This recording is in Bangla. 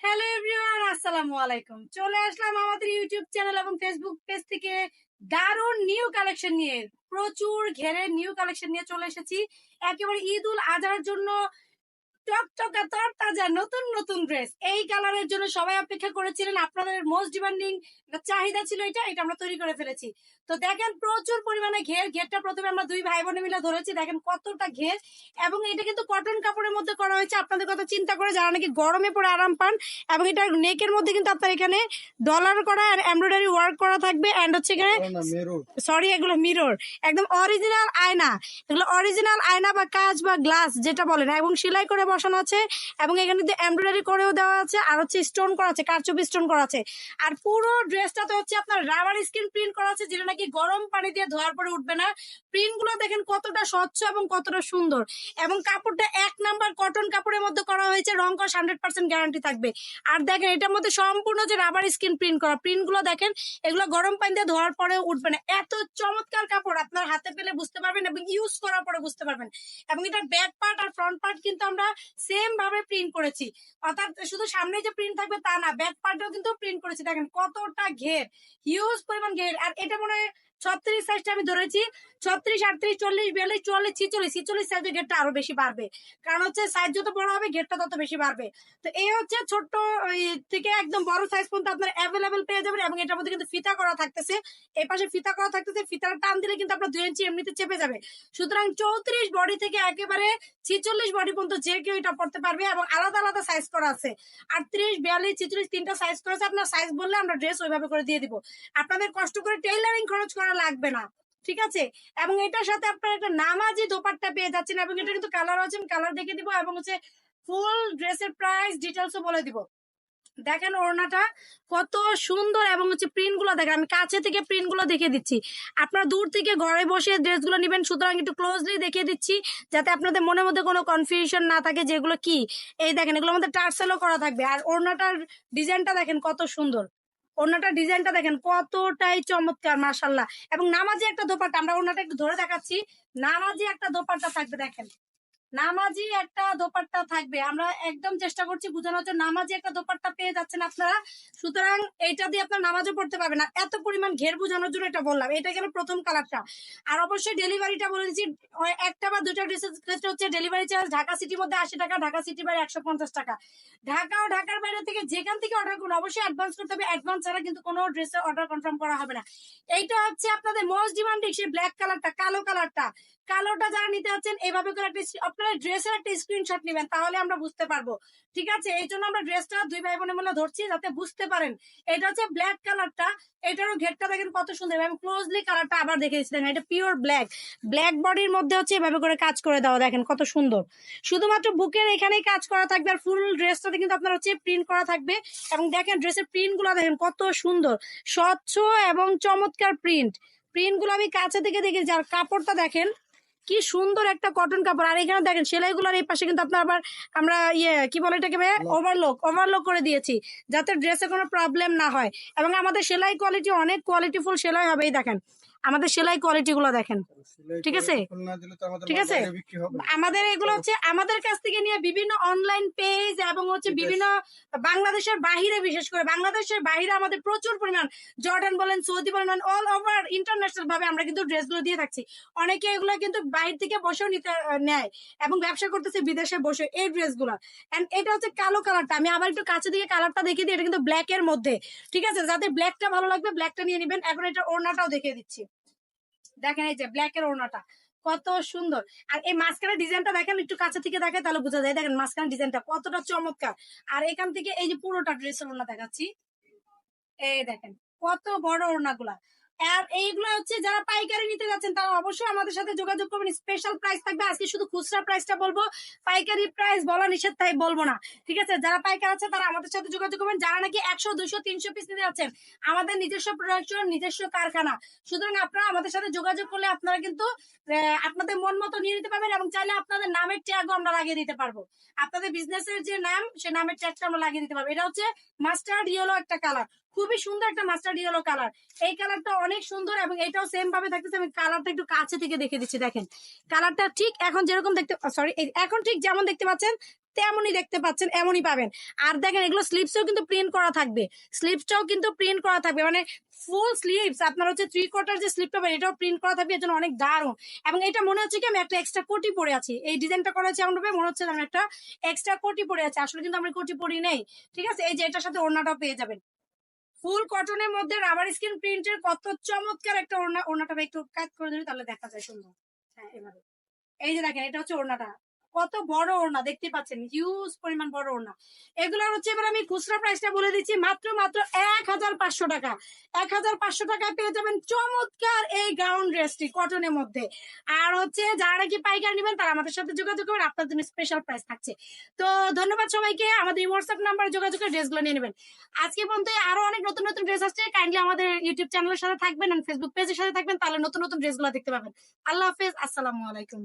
হ্যালো আসসালামু আলাইকুম। চলে আসলাম আমাদের ইউটিউব চ্যানেল এবং ফেসবুক পেজ থেকে নিউ কালেকশন নিয়ে। প্রচুর ঘেরে নিউ কালেকশন নিয়ে চলে এসেছি। একেবারে ঈদ উল আজহার জন্য টকটকা তরতাজা নতুন নতুন ড্রেস এই কালারের জন্য সবাই অপেক্ষা করেছিলেন। আপনাদের মোস্ট ডিমান্ডিং চাহিদা ছিল এটা এটা আমরা তৈরি করে ফেলেছি। তো দেখেন প্রচুর পরিমাণে ঘের। ঘেরটা প্রথমে আমরা দুই ভাই বোনে মিলে ধরেছি। দেখেন কতটা ঘের। এবং এটা কিন্তু কটন কাপড়ের মধ্যে করা হয়েছে। আপনাদের কথা চিন্তা করে যারা নাকি গরমে পড়ে আরাম পান এবং এটা নেকের মধ্যে কিন্তু আপনার এখানে ডলার করা আর এমব্রয়ডারি ওয়ার্ক করা থাকবে। অ্যান্ড হচ্ছে এখানে সরি এগুলো মিরর একদম অরিজিনাল আয়না। এগুলো অরিজিনাল আয়না বা কাঁচ বা গ্লাস যেটা বলেন। এবং সেলাই করে বসানো আছে এবং এখানে কিন্তু এমব্রয়ডারি করেও দেওয়া আছে আর হচ্ছে স্টোন করা আছে, কারচুপি স্টোন করা আছে। আর পুরো ড্রেসটাতে হচ্ছে আপনার রাবার স্কিন প্রিন্ট করা আছে, যেটা নাকি গরম পানি দিয়ে ধোয়ার পরে উঠবে না। প্রিন্টগুলো দেখেন কতটা স্বচ্ছ এবং কতটা সুন্দর। এবং কাপড়টা এক নাম্বার কটন কাপড়ের মধ্যে করা হয়েছে, রং কস হান্ড্রেড পার্সেন্ট গ্যারান্টি থাকবে। আর দেখেন এটার মধ্যে সম্পূর্ণ যে রাবার স্কিন প্রিন্ট করা প্রিন্টগুলো দেখেন, এগুলো গরম পানি দিয়ে ধোয়ার পরে উঠবে না। এত চমৎকার কাপড় আপনার হাতে পেলে বুঝতে পারবেন এবং ইউজ করার পরে বুঝতে পারবেন। এবং এটার ব্যাক পার্ট আর ফ্রন্ট পার্ট কিন্তু আমরা সেম ভাবে প্রিন্ট করেছি। অর্থাৎ শুধু সামনে যে প্রিন্ট থাকবে তা না ব্যাক পার্টেও কিন্তু প্রিন্ট করেছি। দেখেন কতটা ঘের হিউজ পরিমাণ ঘের। আর এটা মনে হয় ছত্রিশ সাইজটা আমি ধরেছি, ছত্রিশ, আটত্রিশ, চল্লিশ, বিয়াল্লিশ, চুয়াল্লিশ, ছিচল্লিশ ছিচল্লিশ সাইজের আরও বেশি বাড়বে। কারণ হচ্ছে সাইজ যত বড় হবে তত বেশি বাড়বে। তো এই হচ্ছে ছোট্ট থেকে একদম বড় সাইজ পর্যন্ত আপনার অ্যাভেলেবেল পেয়ে যাবেন এবং এটার মধ্যে কিন্তু ফিতা করা থাকতেছে। এই পাশে ফিতা করা থাকতেছে, ফিতার টান দিলে কিন্তু আপনার দুই ইঞ্চি এমনিতে চেপে যাবে। সুতরাং চৌত্রিশ বডি থেকে একেবারে ছিচল্লিশ বডি পর্যন্ত যে কেউ এটা পড়তে পারবে এবং আলাদা আলাদা সাইজ করা আছে। আটত্রিশ, বিয়াল্লিশ, ছিচল্লিশ, তিনটা সাইজ করা আছে আপনার সাইজ বললে আমরা ড্রেস ওইভাবে করে দিয়ে দিব। আপনাদের কষ্ট করে টেইলারিং খরচ করা লাগবে না, ঠিক আছে? এবং এটার সাথে আপনার একটা নামাজি দোপাট্টা পেয়ে যাচ্ছেন এবং এটা কিন্তু কালার আছে কালার দেখে দিব এবং হচ্ছে ফুল ড্রেসের প্রাইস ডিটেলসও বলে দিব। দেখেন ওড়নাটা কত সুন্দর এবং হচ্ছে প্রিন্টগুলো দেখেন, আমি কাছে থেকে প্রিন্টগুলো দেখে দিচ্ছি। আপনারা দূর থেকে ঘরে বসে ড্রেসগুলো নিবেন, সুতরাং একটু ক্লোজলি দেখিয়ে দিচ্ছি যাতে আপনাদের মনের মধ্যে কোনো কনফিউশন না থাকে যেগুলো কি। এই দেখেন, এগুলোর মধ্যে টার্সেলও করা থাকবে। আর ওড়নাটার ডিজাইনটা দেখেন কত সুন্দর। ওড়নাটার ডিজাইনটা দেখেন, কতটাই চমৎকার মার্শাল্লাহ এবং নামাজি একটা দোপাট্টা, আমরা ওনাটা একটু ধরে দেখাচ্ছি। নামাজি একটা দোপাট্টা থাকবে, দেখেন। নামাজি একটা দোপাট্টা থাকবে। আমরা একদম চেষ্টা করছি বোঝানোর জন্য নামাজি একটা দোপাট্টা পেয়ে যাচ্ছেন আপনারা। সুতরাং এইটা দিয়ে আপনার নামাজও পড়তে পারবেন না। এত পরিমাণ ঘের বোঝানোর জন্য এটা বললাম। এটা গেল প্রথম কালারটা আর অবশ্যই ডেলিভারিটা বলে দিচ্ছি একটা বা দুটা ড্রেসের ক্ষেত্রে হচ্ছে ডেলিভারি চার্জ ঢাকা সিটির মধ্যে আশি টাকা, ঢাকা সিটি বাইরে একশো পঞ্চাশ টাকা। ঢাকা ও ঢাকার বাইরে থেকে যেখান থেকে অর্ডার করুন, অবশ্যই অ্যাডভান্স করতে হবে। অ্যাডভান্স ছাড়া কিন্তু কোনো ড্রেসের অর্ডার কনফার্ম করা হবে না। এইটা হচ্ছে আপনাদের মোস্ট ডিমান্ডিং সেই ব্ল্যাক কালারটা কালো কালারটা কালোটা যারা নিতে যাচ্ছেন, এভাবে করে একটা আপনারা ড্রেসের একটা স্ক্রিনশট নেবেন, তাহলে আমরা বুঝতে পারব। ঠিক আছে? এই জন্য আমরা ড্রেসটা দুই ভাই বোনের মধ্যে ধরছি যাতে বুঝতে পারেন। এটা হচ্ছে ব্ল্যাক কালারটা এটারও ঘেরটা দেখেন কত সুন্দর। আমি ক্লোজলি কালারটা আবার দেখে দিচ্ছি দেখেন, এটা পিওর ব্ল্যাক ব্ল্যাক বডির মধ্যে হচ্ছে এভাবে করে কাজ করে দেওয়া। দেখেন কত সুন্দর। শুধুমাত্র বুকের এখানেই কাজ করা থাকবে আর ফুল ড্রেসটাতে কিন্তু আপনার হচ্ছে প্রিন্ট করা থাকবে। এবং দেখেন ড্রেসের প্রিন্টগুলো দেখেন কত সুন্দর। স্বচ্ছ এবং চমৎকার প্রিন্ট প্রিন্টগুলো আমি কাছে থেকে দেখেছি আর কাপড়টা দেখেন কি সুন্দর একটা কটন কাপড়। আর এখানে দেখেন সেলাইগুলোর এই পাশে কিন্তু আপনার আবার আমরা ইয়ে কি বলে এটাকে ওভারলোক ওভারলোক করে দিয়েছি যাতে ড্রেসে কোনো প্রবলেম না হয়। এবং আমাদের সেলাই কোয়ালিটি অনেক কোয়ালিটিফুল সেলাই হবে এই দেখেন। আমাদের সেলাই কোয়ালিটি গুলো দেখেন। ঠিক আছে? ঠিক আছে? আমাদের এগুলো হচ্ছে আমাদের কাছ থেকে নিয়ে বিভিন্ন অনলাইন পেজ এবং হচ্ছে বিভিন্ন বাংলাদেশের বাহিরে বিশেষ করে বাংলাদেশের বাহিরে আমাদের প্রচুর পরিমাণ জর্ডান বলেন সৌদি বলেন অল ওভার ইন্টারন্যাশনাল ভাবে আমরা কিন্তু ড্রেসগুলো দিয়ে থাকছি। অনেকে এগুলো কিন্তু বাইরে থেকে বসেও নিতে নেয় এবং ব্যবসা করতেছে বিদেশে বসে এই ড্রেসগুলো এন্ড এটা হচ্ছে কালো কালারটা আমি আবার একটু কাছে দিয়ে কালারটা দেখিয়ে দিই এটা কিন্তু ব্ল্যাক এর মধ্যে। ঠিক আছে? যাদের ব্ল্যাকটা ভালো লাগবে ব্ল্যাকটা নিয়ে নেবেন। এখন এটা ওড়নাটাও দেখিয়ে দিচ্ছি। দেখেন এই যে ব্ল্যাক এর ওড়নাটা, কত সুন্দর। আর এই মাঝখানে ডিজাইনটা দেখেন, একটু কাছে থেকে দেখে তাহলে বোঝা যায়। দেখেন মাঝখানে ডিজাইনটা কতটা চমৎকার। আর এখান থেকে এই যে পুরোটা ড্রেসের ওড়না দেখাচ্ছি। এই দেখেন, কত বড় ওড়নাগুলা। আর এইগুলো হচ্ছে যারা পাইকারি নিতে যাচ্ছেন, তারা অবশ্যই আমাদের সাথে যোগাযোগ করবেন। স্পেশাল প্রাইস থাকবে। আজকে শুধু খুচরা প্রাইসটা বলব। পাইকারি প্রাইস বলা নিষেধ তাই বলব না। ঠিক আছে? যারা পাইকার আছে, তারা আমাদের সাথে যোগাযোগ করবেন। যারা নাকি একশো দুশো তিনশো পিস নিতে যাচ্ছেন, আমাদের নিজস্ব প্রোডাকশন নিজস্ব কারখানা। সুতরাং আপনারা আমাদের সাথে যোগাযোগ করলে আপনারা কিন্তু আপনাদের মন মতো নিয়ে নিতে পারবেন এবং চাইলে আপনাদের নামের ট্যাগও আমরা লাগিয়ে দিতে পারব। আপনাদের বিজনেসের যে নাম, সে নামের ট্যাগটা আমরা লাগিয়ে দিতে পারব। এটা হচ্ছে মাস্টার্ড ইয়েলো একটা কালার খুবই সুন্দর একটা মাস্টার্ড ইয়েলো কালার এই কালারটা অনেক সুন্দর এবং এটাও সেম ভাবে থাকতেছে। আমি কালারটা একটু কাছে থেকে দেখে দিচ্ছি, দেখেন। কালারটা ঠিক এখন যেরকম দেখতে সরি এখন ঠিক যেমন দেখতে পাচ্ছেন, তেমনই দেখতে পাচ্ছেন, এমনই পাবেন। আর দেখেন এগুলো স্লিপসও কিন্তু প্রিন্ট করা থাকবে। স্লিপসটাও কিন্তু প্রিন্ট করা থাকবে। মানে ফুল স্লিভস আপনার হচ্ছে থ্রি কোয়ার্টার যে স্লিপটা পাবেন, এটাও প্রিন্ট করা থাকবে, এর জন্য অনেক দারুণ। এবং এটা মনে হচ্ছে কি, আমি একটা এক্সট্রা কোটি পরে আছি। এই ডিজাইনটা করা হচ্ছে এমনভাবে, মনে হচ্ছে আমি একটা এক্সট্রা কোটি পরে আছি। আসলে কিন্তু আমরা কোটি পরি নেই। ঠিক আছে? এই যে এটার সাথে ওড়নাটাও পেয়ে যাবেন। ফুল কটনের মধ্যে রাবার স্কিন প্রিন্টের কত চমৎকার একটা ওড়না, ওড়নাটা একটু কাজ করে দিই তাহলে দেখা যায় সুন্দর। হ্যাঁ এভাবে। এই যে দেখেন, এটা হচ্ছে ওড়নাটা। কত বড় ওড়না, দেখতে পাচ্ছেন? হিউজ পরিমাণ বড় ওড়না। এগুলোর হচ্ছে এবার আমি খুচরা প্রাইসটা বলে দিচ্ছি মাত্র মাত্র এক হাজার পাঁচশো টাকা। এক হাজার পাঁচশো টাকায় পেয়ে যাবেন চমৎকার এই গাউন ড্রেসটি কটনের মধ্যে। আর হচ্ছে যারা নাকি পাইকারি নেবেন, তারা আমাদের সাথে যোগাযোগ করবেন আপনার জন্য স্পেশাল প্রাইস থাকছে। তো ধন্যবাদ সবাইকে, আমাদের হোয়াটসঅ্যাপ নাম্বারে যোগাযোগ করে ড্রেসগুলো নিয়ে নেবেন। আজকে পর্যন্ত আরও অনেক নতুন নতুন ড্রেস আসছে। কাইন্ডলি আমাদের ইউটিউব চ্যানেলের সাথে থাকবেন ফেসবুক পেজের সাথে থাকবেন, তাহলে নতুন নতুন ড্রেসগুলো দেখতে পাবেন। আল্লাহ হাফেজ, আসসালামু আলাইকুম।